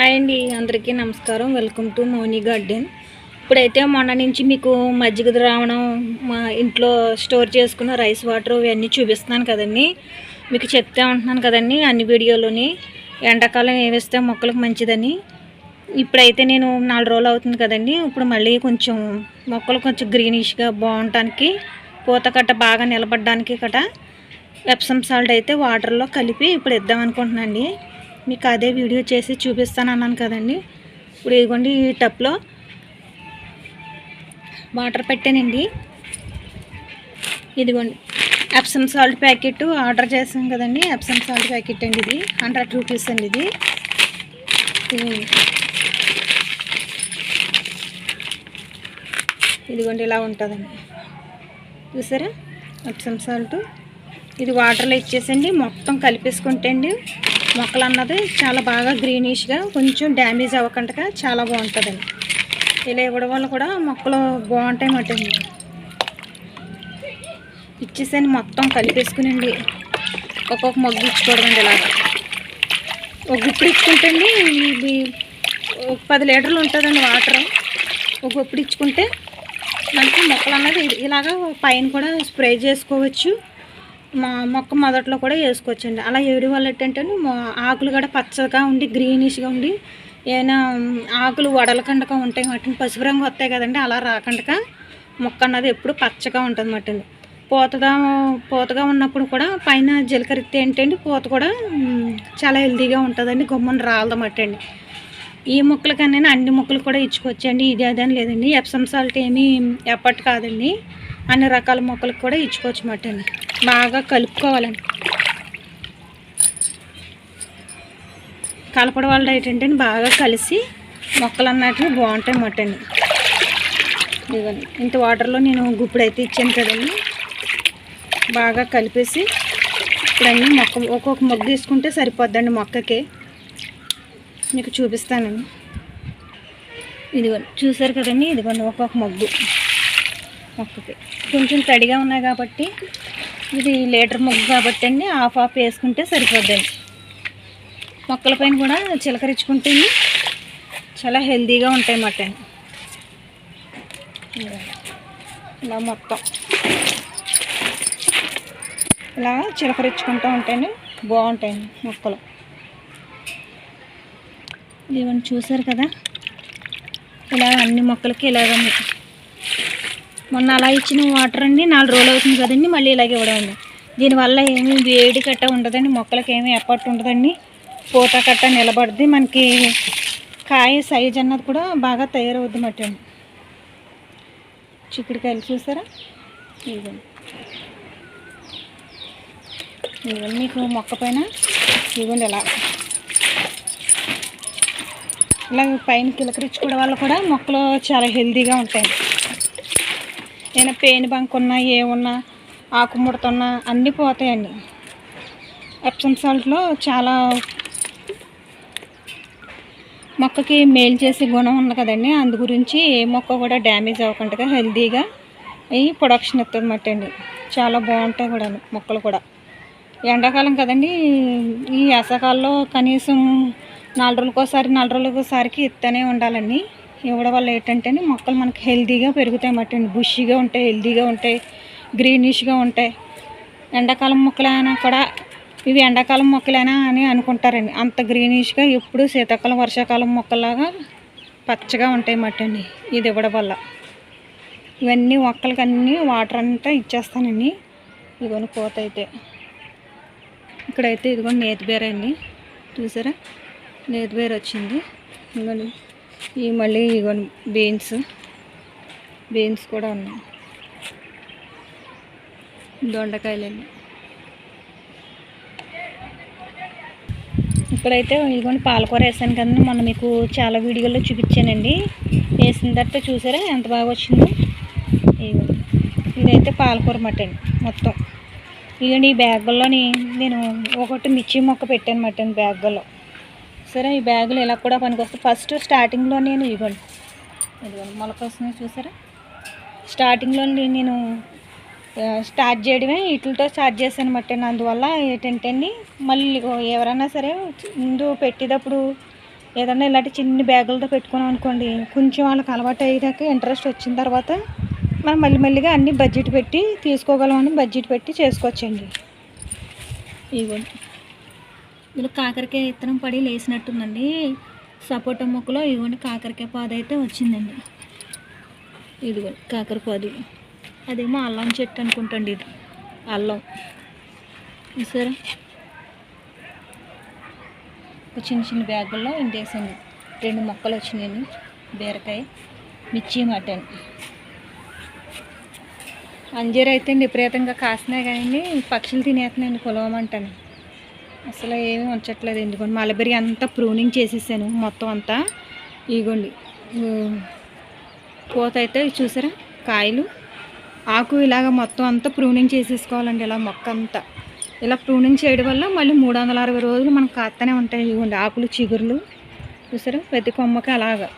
Hi అండి అందరికీ నమస్కారం. వెల్కమ్ టు మౌని గార్డెన్ ఇప్పుడైతే మొన్న నుంచి మీకు మజ్జిగ ద్రావణం మా ఇంట్లో స్టోర్ చేసుకున్న రైస్ వాటర్ ఇవన్నీ చూపిస్తున్నాను కదండి. మీకు చెప్తే ఉంటున్నాను కదండి అన్ని వీడియోలోని. ఎండాకాలం ఏవేస్తే మొక్కలకు మంచిదని. ఇప్పుడైతే నేను నాలుగు రోజులు అవుతుంది కదండి. ఇప్పుడు మళ్ళీ కొంచెం మొక్కలు కొంచెం గ్రీనిష్గా బాగుండటానికి పూత కట్ట బాగా నిలబడడానికి కట ఎప్సమ్ సాల్ట్ అయితే వాటర్లో కలిపి ఇప్పుడు ఇద్దాం అనుకుంటున్నాను అండి మీకు అదే వీడియో చేసి చూపిస్తాను అన్నాను కదండి. ఇప్పుడు ఇదిగోండి ఈ టప్లో వాటర్ పెట్టానండి. ఇదిగోండి ఎప్సమ్ సాల్ట్ ప్యాకెట్ ఆర్డర్ చేసాం కదండి. ఎప్సమ్ సాల్ట్ ప్యాకెట్ అండి ఇది. హండ్రెడ్ రూపీస్ అండి ఇది. ఇదిగోండి ఇలా ఉంటుందండి. చూసారా? ఎప్సమ్ సాల్ట్ ఇది వాటర్లో ఇచ్చేసండి. మొత్తం కలిపేసుకుంటే అండి మొక్కలు అన్నది చాలా బాగా గ్రీనిష్గా కొంచెం డ్యామేజ్ అవ్వకుండా చాలా బాగుంటుందండి ఇలా ఇవ్వడం వల్ల కూడా మొక్కలు బాగుంటాయి మాట ఇచ్చేసాను మొత్తం కలిపేసుకునండి. ఒక్కొక్క మొగ్గు ఇచ్చుకోవడం అండి ఇలాగా. ఒక గుప్పుడు ఇచ్చుకుంటండి ఇది ఒక పది లీటర్లు ఉంటుందండి వాటర్. ఒక గుప్పుడు ఇచ్చుకుంటే మనకి మొక్కలు అన్నది ఇలాగ ఇలాగా పైన కూడా స్ప్రే చేసుకోవచ్చు. మా మొక్క మొదట్లో కూడా వేసుకోవచ్చండి. అలా వేయడం వల్ల ఏంటంటే ఆకులు కూడా పచ్చగా ఉండి గ్రీనిష్గా ఉండి ఏమైనా ఆకులు వడలకండగా ఉంటాయి మాట పసుపు రంగు వస్తాయి కదండి అలా రాకుండా మొక్క అన్నది ఎప్పుడు పచ్చగా ఉంటుంది మటన్ పూతగా పూతగా ఉన్నప్పుడు కూడా పైన జీలకర్ర ఏంటండి పూత కూడా చాలా హెల్తీగా ఉంటుందండి గమ్మున రాలదమాట అండి ఈ మొక్కలకన్నా అన్ని మొక్కలు కూడా ఇచ్చుకోవచ్చండి ఇది అదే అని లేదండి. ఎప్సమ్ సాల్ట్ ఏమీ ఎప్పటి కాదండి. అన్ని రకాల మొక్కలకు కూడా ఇచ్చుకోవచ్చు మాట అండి బాగా కలుపుకోవాలండి కలపడం వల్ల ఏంటంటే బాగా కలిసి మొక్కలు అన్నట్టు బాగుంటాయి అన్నమాట అండి ఇదిగోండి ఇంత వాటర్లో నేను గుప్పుడు అయితే ఇచ్చాను కదండి. బాగా కలిపేసి ఇప్పుడన్నీ మొక్క ఒక్కొక్క మొగ్గు తీసుకుంటే సరిపోద్దండి మొక్కకి. మీకు చూపిస్తానండి. ఇదిగోండి చూసారు కదండి? ఇదిగోండి ఒక్కొక్క మొగ్గు. మొక్కకి కొంచెం తడిగా ఉన్నాయి కాబట్టి ఇది లీటర్ మొగ్గు కాబట్టి అండి హాఫ్ హాఫ్ వేసుకుంటే సరిపోద్దండి మొక్కల పైన కూడా చిలకరించుకుంటే చాలా హెల్దీగా ఉంటాయి అన్నమాట ఇలా మొత్తం. ఇలా చిలకరించుకుంటూ ఉంటేనే బాగుంటాయండి మొక్కలు. ఇవన్నీ చూసారు కదా? ఇలా అన్ని మొక్కలకి ఇలాగ మీకు మొన్న అలా ఇచ్చిన వాటర్ అండి నాలుగు రోజులు అవుతుంది కదండి మళ్ళీ ఇలాగే ఇవ్వడం దీనివల్ల ఏమీ వేడి కట్ట ఉండదండి మొక్కలకి ఏమీ ఎప్పట్ ఉండదండి. పూత కట్ట నిలబడుద్ది మనకి కాయ సైజ్ అన్నది కూడా బాగా తయారవుద్ది మట్టి అండి. చిక్కుడుకాయలు చూసారా? ఇదిగోండి. ఇదిగోండి మీకు మొక్క పైన ఇదిగోండి ఇలా. ఇలా పైన కిలకరించుకోవడం వల్ల కూడా మొక్కలు చాలా హెల్తీగా ఉంటాయి ఏదైనా పేను బంక్ ఉన్నా ఏమున్నా ఆకు ముడతున్నా అన్నీ పోతాయండి. ఎప్సమ్ సాల్ట్లో చాలా మొక్కకి మేలు చేసే గుణం ఉంది కదండి. అందు గురించి ఏ మొక్క కూడా డ్యామేజ్ అవ్వకుండా హెల్తీగా ఈ ప్రొడక్షన్ ఇస్తుంది అండి చాలా బాగుంటాయి కూడా మొక్కలు కూడా. ఎండాకాలం కదండి ఈ వేసవకాలంలో కనీసం నాలుగు రోజులకోసారి నాలుగు రోజులకోసారికి ఇస్తూనే ఉండాలండి. ఇవ్వడం వల్ల ఏంటంటే మొక్కలు మనకి హెల్తీగా పెరుగుతాయి అన్నమాట. అండి బుషీగా ఉంటాయి హెల్తీగా ఉంటాయి గ్రీనిష్గా ఉంటాయి. ఎండాకాలం మొక్కలైనా కూడా ఇవి ఎండాకాలం మొక్కలేనా అని అనుకుంటారండి. అంత గ్రీనిష్గా ఎప్పుడు శీతాకాలం వర్షాకాలం మొక్కలాగా పచ్చగా ఉంటాయి మట్టండి ఇది ఇవ్వడం వల్ల. ఇవన్నీ మొక్కలకి అన్నీ వాటర్ అంతా ఇచ్చేస్తానండి. ఇదిగోని కోత అయితే. ఇక్కడైతే ఇదిగో నేతిబేర అండి చూసారా? నేతిబేర వచ్చింది. ఇదిగోండి. ఈ మళ్ళీ ఇదిగోండి బీన్స్. బీన్స్ కూడా ఉన్నాయి. దొండకాయలండి ఇప్పుడైతే ఇదిగోండి పాలకూర వేసాను కదండి. మొన్న మీకు చాలా వీడియోలో చూపించానండి. వేసిన తర్వాత చూసారా? ఎంత బాగా వచ్చిందో? ఇదైతే పాలకూర మటన్ మొత్తం. ఇదిగోండి ఈ బ్యాగుల్లోని నేను ఒకటి మిర్చి మొక్క పెట్టాను మటన్ బ్యాగుల్లో. సరే ఈ బ్యాగులు ఇలా కూడా పనికొస్తాయి. ఫస్ట్ స్టార్టింగ్లో నేను ఇవ్వండి. ఇదిగోండి మొలకొస్తున్నాయి చూసారా? స్టార్టింగ్లో నేను స్టార్ట్ చేయడమే వీటితో స్టార్ట్ చేశాను అనమాట అందువల్ల ఏంటంటే అండి మళ్ళీ ఎవరైనా సరే ముందు పెట్టేటప్పుడు ఏదన్నా ఇలాంటి చిన్ని బ్యాగులతో పెట్టుకున్నాం అనుకోండి కొంచెం వాళ్ళకి అలవాటు అయ్యాక ఇంట్రెస్ట్ వచ్చిన తర్వాత మనం మళ్ళీ మళ్ళీగా అన్ని బడ్జెట్ పెట్టి తీసుకోగలమని బడ్జెట్ పెట్టి చేసుకోవచ్చండి. ఇవ్వండి. ఇందులో కాకరకాయ విత్తనం పడి లేసినట్టుందండి. సపోటా మొక్కలో ఇవ్వండి కాకరకాయ పాదు అయితే వచ్చిందండి. ఇదిగోండి కాకరపాదు అదేమో అల్లం చెట్టు అనుకుంటండి ఇది. అల్లం. చూసారా? ఒక చిన్న చిన్న బ్యాగుల్లో ఇంటేసండి రెండు మొక్కలు వచ్చినాయండి. బీరకాయ మిర్చి మటన్. అంజీర అయితే విపరీతంగా కాస్తున్నాయి కానీ పక్షులు తినేస్తున్నాయండి కులవమంటాను. అసలు ఏమీ ఉంచట్లేదు ఎందుకంటే మలబెరి అంతా ప్రూనింగ్ చేసేసాను మొత్తం అంతా. ఇగోండి. పూత అయితే చూసారా? కాయలు. ఆకు ఇలాగ మొత్తం అంతా ప్రూనింగ్ చేసేసుకోవాలండి ఇలా మొక్క అంతా ఇలా ప్రూనింగ్ చేయడం వల్ల మళ్ళీ మూడు వందల అరవై రోజులు మనకు కాస్తూనే ఉంటాయి. ఇవ్వండి ఆకులు చిగురులు. చూసారా? ప్రతి కొమ్మకి అలాగా.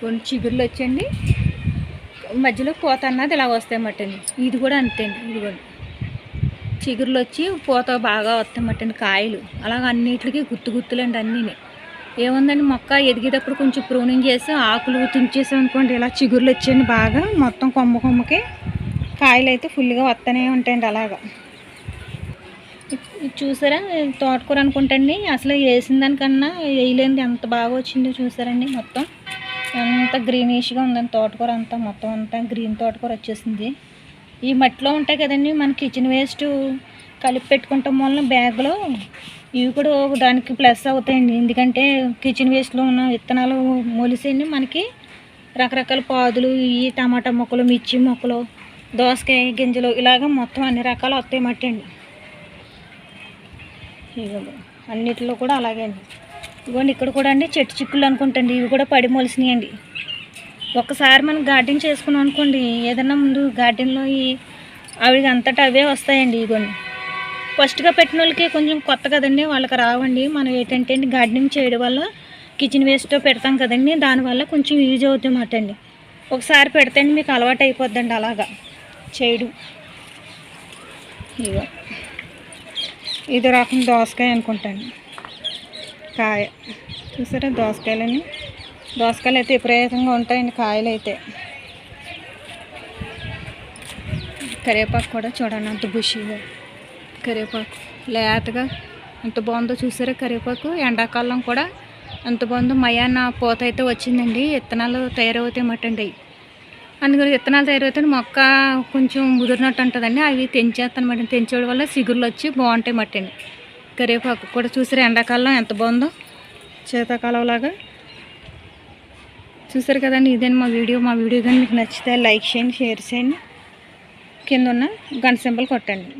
కొన్ని చిగురులు వచ్చండి మధ్యలో పూత అన్నది ఇలా వస్తాయన్నమాట మటండి ఇది కూడా అంతే అండి ఇదిగోండి. చిగురులు వచ్చి పూత బాగా వస్తామటండి కాయలు. అలాగ అన్నిటికీ గుత్తు గుత్తులండి అన్నీ ఏముందండి మొక్క ఎదిగేటప్పుడు కొంచెం ప్రూనింగ్ చేసి ఆకులు తుంచేసాం అనుకోండి ఇలా చిగురులు వచ్చాయండి బాగా. మొత్తం కొమ్మ కొమ్మకి కాయలు అయితే ఫుల్గా వస్తూనే ఉంటాయండి అలాగా. చూసారా? తోటకూర అనుకుంటండి అసలు వేసిన దానికన్నా వేయలేనిది ఎంత బాగా వచ్చిందో చూసారండి మొత్తం. ఎంత గ్రీనిష్గా ఉందండి తోటకూర అంతా మొత్తం అంతా గ్రీన్ తోటకూర వచ్చేసింది. ఈ మట్టిలో ఉంటాయి కదండి మన కిచెన్ వేస్ట్ కలిపి పెట్టుకుంటాం వలన బ్యాగ్లో. ఇవి కూడా దానికి ప్లస్ అవుతాయండి. ఎందుకంటే కిచెన్ వేస్ట్లో ఉన్న విత్తనాలు మొలిసేయండి మనకి. రకరకాల పాదులు ఈ టమాటా మొక్కలు మిర్చి మొక్కలు దోసకాయ గింజలు ఇలాగ మొత్తం అన్ని రకాలు వస్తాయి మట్టి అండి. అన్నిటిలో కూడా అలాగే అండి. ఇవ్వండి ఇక్కడ కూడా అండి చెట్టు చిక్కులు అనుకుంటండి. ఇవి కూడా పడి మొలిసినాయండి. ఒక్కసారి మనం గార్డెన్ చేసుకున్నాం అనుకోండి ఏదన్నా ముందు గార్డెన్లో ఈ అవి అంతటా అవే వస్తాయండి ఇగోండి. ఫస్ట్గా పెట్టిన వాళ్ళకి కొంచెం కొత్త కదండి వాళ్ళకి రావండి. మనం ఏంటంటే గార్డెనింగ్ చేయడం వల్ల కిచెన్ వేస్ట్ పెడతాం కదండి దానివల్ల కొంచెం యూజ్ అవుతుంది అన్నమాట అండి. ఒకసారి పెడితే మీకు అలవాటు అయిపోద్దండి అలాగా. చేయడం. ఇగో. ఇది రకం దోసకాయ అనుకుంటాను. కాయ. చూసారా దోసకాయలని? దోసకాయలు అయితే విపరీతంగా ఉంటాయండి కాయలు అయితే. కరివేపాకు కూడా చూడండి అంత బుషిగా. కరివేపాకు లేతగా ఎంత బాగుందో చూసారా? కరివేపాకు ఎండాకాలం కూడా ఎంత బాగుందో మయాన్న పూత అయితే వచ్చిందండి. విత్తనాలు తయారవుతాయి మటండి అందుకని విత్తనాలు తయారవుతే మొక్క కొంచెం ముదిరినట్టు ఉంటుందండి. అవి తెంచేస్తాను మటండి తెంచేయడం వల్ల సిగురులు వచ్చి బాగుంటాయి మటండి కరివేపాకు కూడా చూసారా? ఎండాకాలం ఎంత బాగుందో? శీతాకాలం లాగా చూసారు కదండి ఇదేనా మా వీడియో? మా వీడియో కానీ మీకు నచ్చితే లైక్ చేయండి షేర్ చేయండి. కింద ఉన్న గంట సింబల్ కొట్టండి.